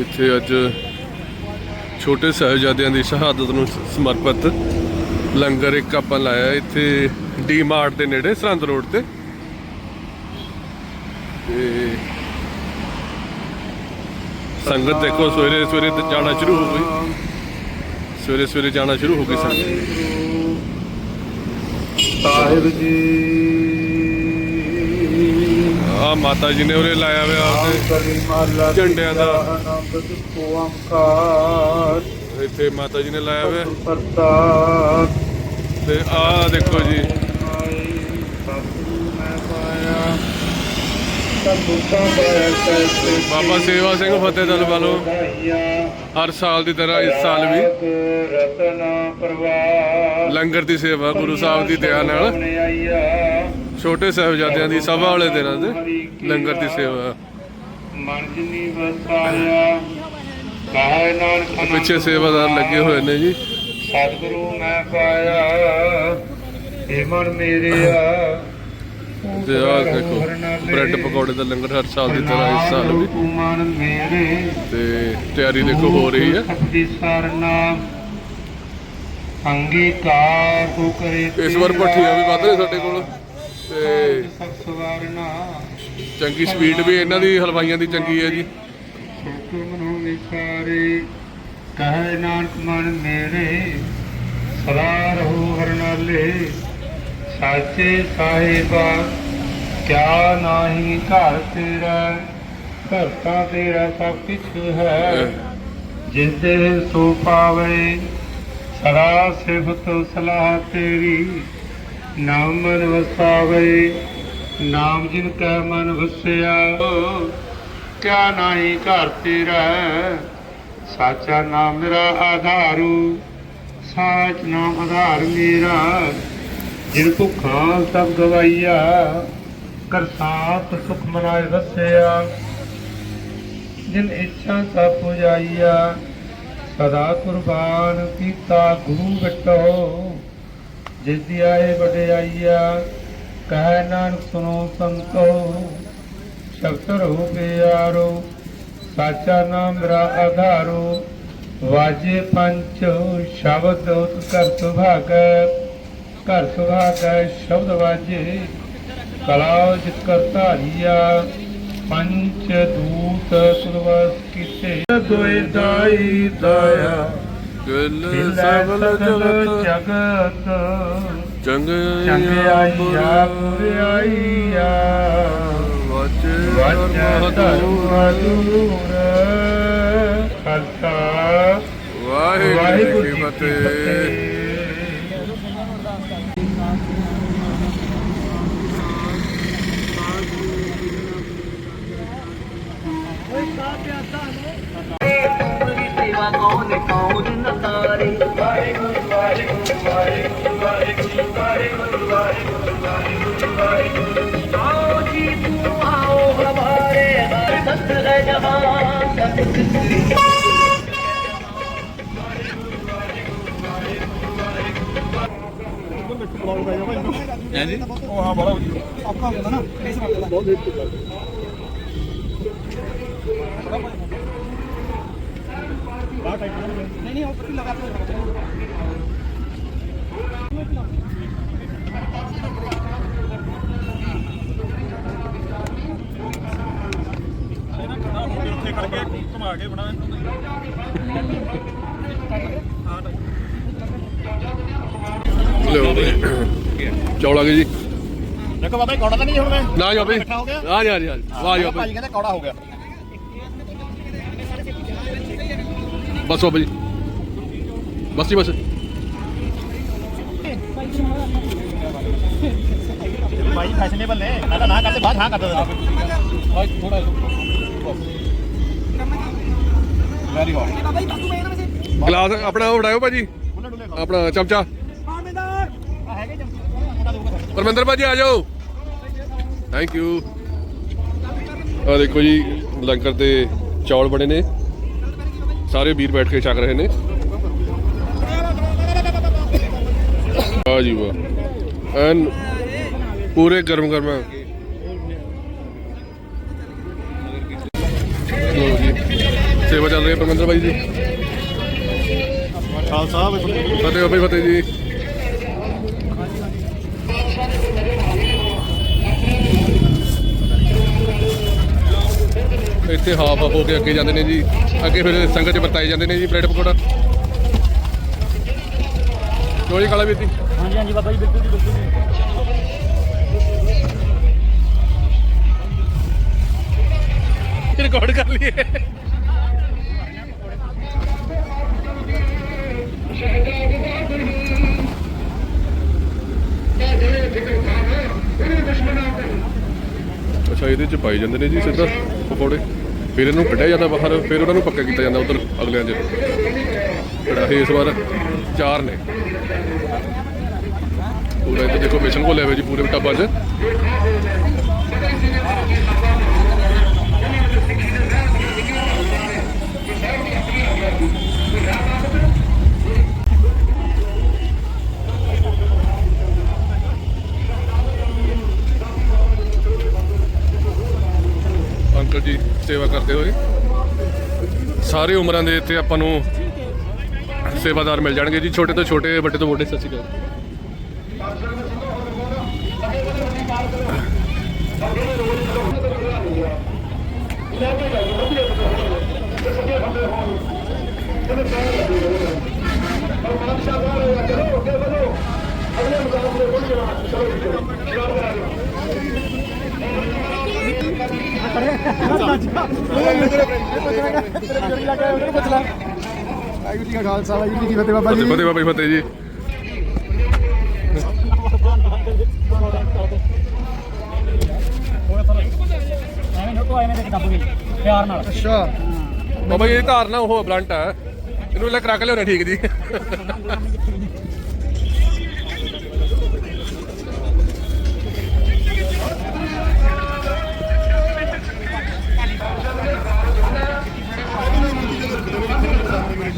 ਇੱਥੇ ਅੱਜ ਛੋਟੇ ਸਾਹਿਬਜ਼ਾਦਿਆਂ ਦੀ ਸ਼ਹਾਦਤ ਨੂੰ ਸਮਰਪਿਤ ਲੰਗਰ ਇੱਕ ਆਪਾਂ ਲਾਇਆ ਇੱਥੇ ਡੀ ਮਾਰਟ ਦੇ ਨੇੜੇ, ਸਰਹੰਦ ਰੋਡ ਤੇ। ਤੇ ਸੰਗਤ ਦੇਖੋ, ਸਵੇਰੇ ਸਵੇਰੇ ਤੇ ਜਾਣਾ ਸ਼ੁਰੂ ਹੋ ਗਈ। ਸਵੇਰੇ ਸਵੇਰੇ ਜਾਣਾ ਸ਼ੁਰੂ ਹੋ ਗਈ ਸੰਗਤ। ਸਾਹਿਬ ਜੀ ਆ ਮਾਤਾ ਜੀ ਨੇ ਉਰੇ ਲਾਇਆ ਹੋਇਆ ਮਹਲਾ ਝੰਡਿਆਂ ਦਾ। ਇੱਥੇ ਮਾਤਾ ਜੀ ਨੇ ਲਾਇਆ ਹੋਇਆ। ਤੇ ਆ ਦੇਖੋ ਜੀ। ਬਾਬਾ ਸੇਵਾ ਸਿੰਘ ਫਤਿਹ ਦਲ ਵੱਲੋਂ ਹਰ ਸਾਲ ਦੀ ਤਰ੍ਹਾਂ ਇਸ ਸਾਲ ਵੀ ਲੰਗਰ ਦੀ ਸੇਵਾ ਗੁਰੂ ਸਾਹਿਬ ਦੀ ਦਇਆ ਨਾਲ। ਛੋਟੇ ਸਾਹਿਬਜ਼ਾਦਿਆਂ ਦੀ ਸਭਾ ਵਾਲੇ ਦਿਨਾਂ ਤੇ ਲੰਗਰ ਦੀ ਸੇਵਾ। ਮਨ ਜਿਨੀ ਵਸਾਇਆ ਕਾਇ ਨਾਨਕ ਪਿੱਛੇ ਸੇਵਾਦਾਰ ਲੱਗੇ ਹੋਏ ਨੇ ਜੀ। ਸਤਿਗੁਰੂ ਮੈਂ ਪਾਇਆ ਏ ਮਨ ਮੇਰਿਆ ਤੇ ਆ ਦੇਖੋ ਬ੍ਰੈਡ ਪਕੌੜੇ ਦਾ ਲੰਗਰ ਹਰ ਸਾਲ ਦੀ ਤਰ੍ਹਾਂ ਇਸ ਸਾਲ ਵੀ। ਤੂੰ ਮੇਰੇ। ਤਿਆਰੀ ਦੇਖੋ ਹੋ ਰਹੀ ਹੈ। ਇਸ ਵਾਰ ਭੱਠੀਆਂ ਵੀ ਵੱਧ ਨੇ ਸਾਡੇ ਕੋਲ। ਤੇ ਸਵਾਰਨਾ। ਚੰਗੀ ਸਪੀਡ ਵੀ ਇਹਨਾਂ ਦੀ ਹਲਵਾਈਆਂ ਦੀ ਚੰਗੀ ਹੈ ਜੀ। ਹੁਕਮ ਨੂੰ ਵਿਚਾਰੇ ਕਹੇ ਨਾਨਕ ਮਨ ਮੇਰੇ ਸਦਾ ਰਹੋ ਹਰਨਾਲੇ। ਸਾਚੇ ਸਾਹਿਬਾ ਕਿਆ ਨਾਹੀ ਘਰ ਤੇਰਾ ਘਰ ਤਾਂ ਤੇਰਾ ਸਭ ਕੁਛ ਹੈ। ਜਿਸ ਦੇ ਸੋ ਪਾਵੇ ਸਦਾ ਸਿਫਤ ਸਲਾਹ ਤੇਰੀ। ਨਾਮ ਮਨ ਵਸਾਵੇ, ਨਾਮ ਜਿਨ ਕੈ ਮਨ ਵਸਿਆ, ਕਿਆ ਨਾਹੀ ਘਰ ਤੇਰਾ? ਸਾਚਾ ਨਾਮ ਮੇਰਾ ਆਧਾਰੂ, ਸਾਚ ਨਾਮ ਆਧਾਰ ਮੇਰਾ। ਜਿਨ ਭੁੱਖਾਂ ਸਭ ਗਵਾਈਆ, ਕਰ ਸਾਥ ਸੁਖ ਮਨਾਇ ਵਸਿਆ। ਜਿਨ ਇੱਛਾ ਸਭ ਪੁਜਾਈਆ, ਸਦਾ ਕੁਰਬਾਨ ਕੀਤਾ ਗੁਰੂ ਬਟੋ ਜਿਸ ਦੀ ਆਏ ਵਡਿਆਈਆ ਕਹਿ ਨਾਨਕ ਸੁਨੋ ਸੰਤੋ। ਸ਼ਬਦ ਰਹੋ ਪਿਆਰੋ, ਸਾਚਾ ਨਾਮ ਮੇਰਾ ਆਧਾਰੋ। ਵਾਜੇ ਪੰਚ ਸ਼ਬਦ ਉਤ ਕਰ ਸੁਭਾਗੈ ਕਰ ਸੁਭਾਗੈ ਸ਼ਬਦ ਵਾਜੇ। ਕਲਾ ਜਿਤ ਕਰ ਧਾਰੀਆ, ਪੰਚ ਦੂਤ ਸੁਰਵਸ ਕੀਤੇ। ਦੋਇ ਦਾਈ ਦਇਆ ਗਿਲ ਸਗਲ ਜਗਤ। ਜਗਤ। ਚੰਗਿਆਈਆ ਪੁਰਿਆਈਆ ਵਚ ਵਚ ਮਧੂਰ ਖਾਲਸਾ। ਵਾਹਿਗੁਰੂ ਜੀ ਫਤਿਹ ਕੋਈ ਕਾ ਪਿਆਸਾ ਨੇ ਸੇਵਾ ਕੌਣ ਕੌਣ ਵਾਹਿਗੁਰੂ ਵਾਹਿਗੁਰੂ ਵਾਹਿਗੁਰੂ ਵਾਹਿਗੁਰੂ ਵਾਹਿਗੁਰੂ ਵਾਹਿਗੁਰੂ ਵਾਹਿਗੁਰੂ ਵਾਹਿਗੁਰੂ ਵਾਹਿਗੁਰੂ ਆਓ ਜੀ ਤੂੰ ਆਓ ਹਮਾਰੇ ਹਰ ਸਤ ਹੈ ਜਹਾਂ ਸਤ ਸ੍ਰੀ ਹਾਂਜੀ ਉਹ ਹਾਂ ਬੜਾ ਔਖਾ ਹੁੰਦਾ ਨਾ ਇਸ ਵਾਰ ਬਹੁਤ ਦੇਰ ਤੋਂ ਨਹੀਂ ਕੇ ਗਏ ਜੀ। ਦੇਖੋ ਬਾਬਾ ਕੌੜਾ ਤਾਂ ਨਹੀਂ ਹੁਣ ਨਾ ਜੀ ਬਾਬਾ ਜੀ। ਜੀ ਆ ਜੀ ਵਾਹ ਜੀ ਬਾਬਾ ਜੀ। ਕਹਿੰਦਾ ਕੌੜਾ ਹੋ ਗਿਆ। ਬਸ ਬਾਬਾ ਜੀ ਬਸ ਜੀ ਬਸ। ਭਾਈ ਫੈਸ਼ਨੇਬਲ ਨੇ ਮੈਂ ਤਾਂ ਨਾ ਕਰਦੇ ਬਾਅਦ ਹਾਂ ਕਰ ਦਿੰਦੇ ਥੋੜਾ ਵੈਰੀ ਗੁੱਡ ਗਲਾਸ ਆਪਣਾ ਉਹ ਫੜਾਇਓ ਭਾਜੀ। ਆਪਣਾ ਚਮਚਾ। ਪਰਮਿੰਦਰ ਭਾਜੀ ਆ ਜਾਓ। ਥੈਂਕ ਯੂ ਆ ਦੇਖੋ ਜੀ ਲੰਗਰ ਤੇ ਚੌਲ ਬਣੇ ਨੇ। ਸਾਰੇ ਵੀਰ ਬੈਠ ਕੇ ਚੱਕ ਰਹੇ ਨੇ। ਆ ਜੀ ਵਾਹ। ਐਨ ਪੂਰੇ ਗਰਮ ਗਰਮ ਲਓ ਜੀ, ਸੇਵਾ ਚੱਲ ਰਹੀ ਹੈ ਪਰਮਿੰਦਰ ਬਾਈ ਜੀ। ਖਾਲਸਾ ਫਤਿਹ ਬਾਈ ਫਤਿਹ ਜੀ। ਇੱਥੇ ਹਾਫ ਹੋ ਕੇ ਅੱਗੇ ਜਾਂਦੇ ਨੇ ਜੀ। ਅੱਗੇ ਫਿਰ ਸੰਗਤ ਚ ਵਰਤਾਏ ਜਾਂਦੇ ਨੇ ਜੀ ਬ੍ਰੈਡ ਪਕੌੜਾ। ਲੋ ਜੀ ਕਾਲਾ ਵੀਰ ਜੀ। ਹਾਂਜੀ ਹਾਂਜੀ ਬਾਬਾ ਜੀ ਬਿਲਕੁਲ ਜੀ ਬਿਲਕੁਲ ਜੀ। ਰਿਕਾਰਡ ਕਰ ਲਈਏ। ਅੱਛਾ ਇਹਦੇ ਚ ਪਾਈ ਜਾਂਦੇ ਨੇ ਜੀ ਸਿੱਧਾ ਪਕੌੜੇ। ਫਿਰ ਇਹਨੂੰ ਕੱਢਿਆ ਜਾਂਦਾ ਬਾਹਰ, ਫਿਰ ਉਹਨਾਂ ਨੂੰ ਪੱਕਾ ਕੀਤਾ ਜਾਂਦਾ ਉਧਰ ਅਗਲਿਆਂ 'ਚ। ਕੜਾਹੇ ਇਸ ਵਾਰ ਚਾਰ ਨੇ। ਪੂਰਾ ਇੱਥੇ ਦੇਖੋ ਮਿਸ਼ਨ ਘੋਲਿਆ ਹੋਇਆ ਜੀ, ਪੂਰੇ ਟੱਬਾਂ 'ਚ। ਅੰਕਲ ਜੀ ਸੇਵਾ ਕਰਦੇ ਹੋਏ। ਸਾਰੇ ਉਮਰਾਂ ਦੇ ਇੱਥੇ ਆਪਾਂ ਨੂੰ ਸੇਵਾਦਾਰ ਮਿਲ ਜਾਣਗੇ ਜੀ, ਛੋਟੇ ਤੋਂ ਛੋਟੇ, ਵੱਡੇ ਤੋਂ ਵੱਡੇ, ਸਤਿ ਸ਼੍ਰੀ ਅਕਾਲ। ਵਾਹਿਗੁਰੂ ਜੀ ਖਾਲਸਾ, ਵਾਹਿਗੁਰੂ ਜੀ ਕੀ ਫਤਿਹ ਬਾਬਾ ਫਤਿਹ ਫਤਿਹ ਬਾਬਾ ਜੀ। ਫਤਿਹ ਜੀ ਪਿਆਰ ਨਾਲ ਅੱਛਾ ਬਾਬਾ ਜੀ, ਇਹ ਧਾਰਨਾ ਉਹ ਬਲੰਟ ਹੈ ਇਹਨੂੰ ਲੈ ਕਰਾ ਕੇ ਲਿਆਉਣਾ ਠੀਕ ਜੀ।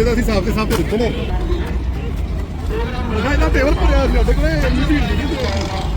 ਤੇਰੇ ਤਾਂ ਅਸੀਂ ਸਾਫ਼ ਤੇ ਸਾਫ਼ ਤੇ ਦਿੱਤੇ ਨੇ ਮੈਂ ਕਿਹਾ ਇਹਦਾ ਟੇਬਲ ਭਰਿਆ ਸੀ ਸਾਡੇ ਕੋਲੇ, ਇੰਨੀ ਭੀੜ ਨਹੀਂ ਸੀ